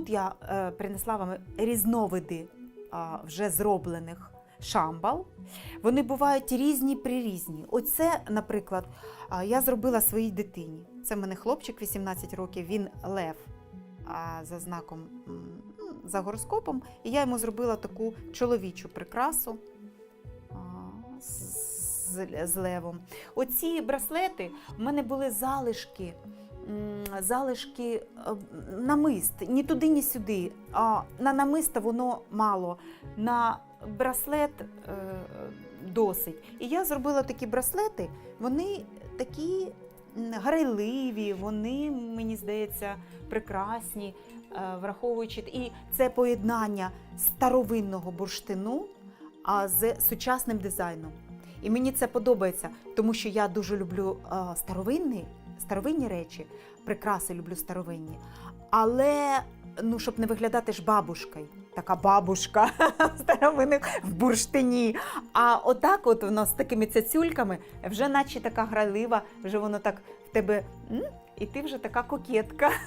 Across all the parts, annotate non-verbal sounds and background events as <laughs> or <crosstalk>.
тут я е, принесла вам різновиди вже зроблених шамбал. Вони бувають різні прирізні. Оце, наприклад, я зробила своїй дитині. Це в мене хлопчик 18 років, він лев за знаком, ну, за гороскопом. І я йому зробила таку чоловічу прикрасу з левом. Оці браслети в мене були залишки. Залишки е, намист, ні туди, ні сюди. А на намиста воно мало, на браслет е, досить. І я зробила такі браслети, вони такі грайливі, вони, мені здається, прекрасні, е, враховуючи і це поєднання старовинного бурштину а з сучасним дизайном. І мені це подобається, тому що я дуже люблю е, старовинні, речі, прикраси люблю старовинні. Але ну, щоб не виглядати ж бабушкою, така бабушка <laughs> старовинних в бурштині. А отак, от воно з такими цяцюльками, вже наче така грайлива, вже воно так в тебе, і ти вже така кокетка. <laughs>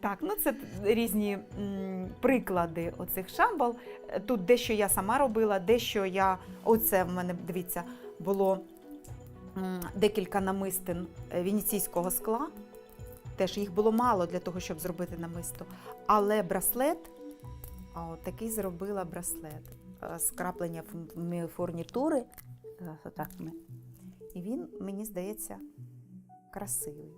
Так, ну це різні м, приклади оцих шамбал. Тут дещо я сама робила, дещо я. Оце в мене, дивіться, було декілька намистин е, венеційського скла. Теж їх було мало для того, щоб зробити намисто. Але браслет, о, такий зробила браслет. Е, Скраплення фурнітури. Зараз отак ми. І він, мені здається, красивий.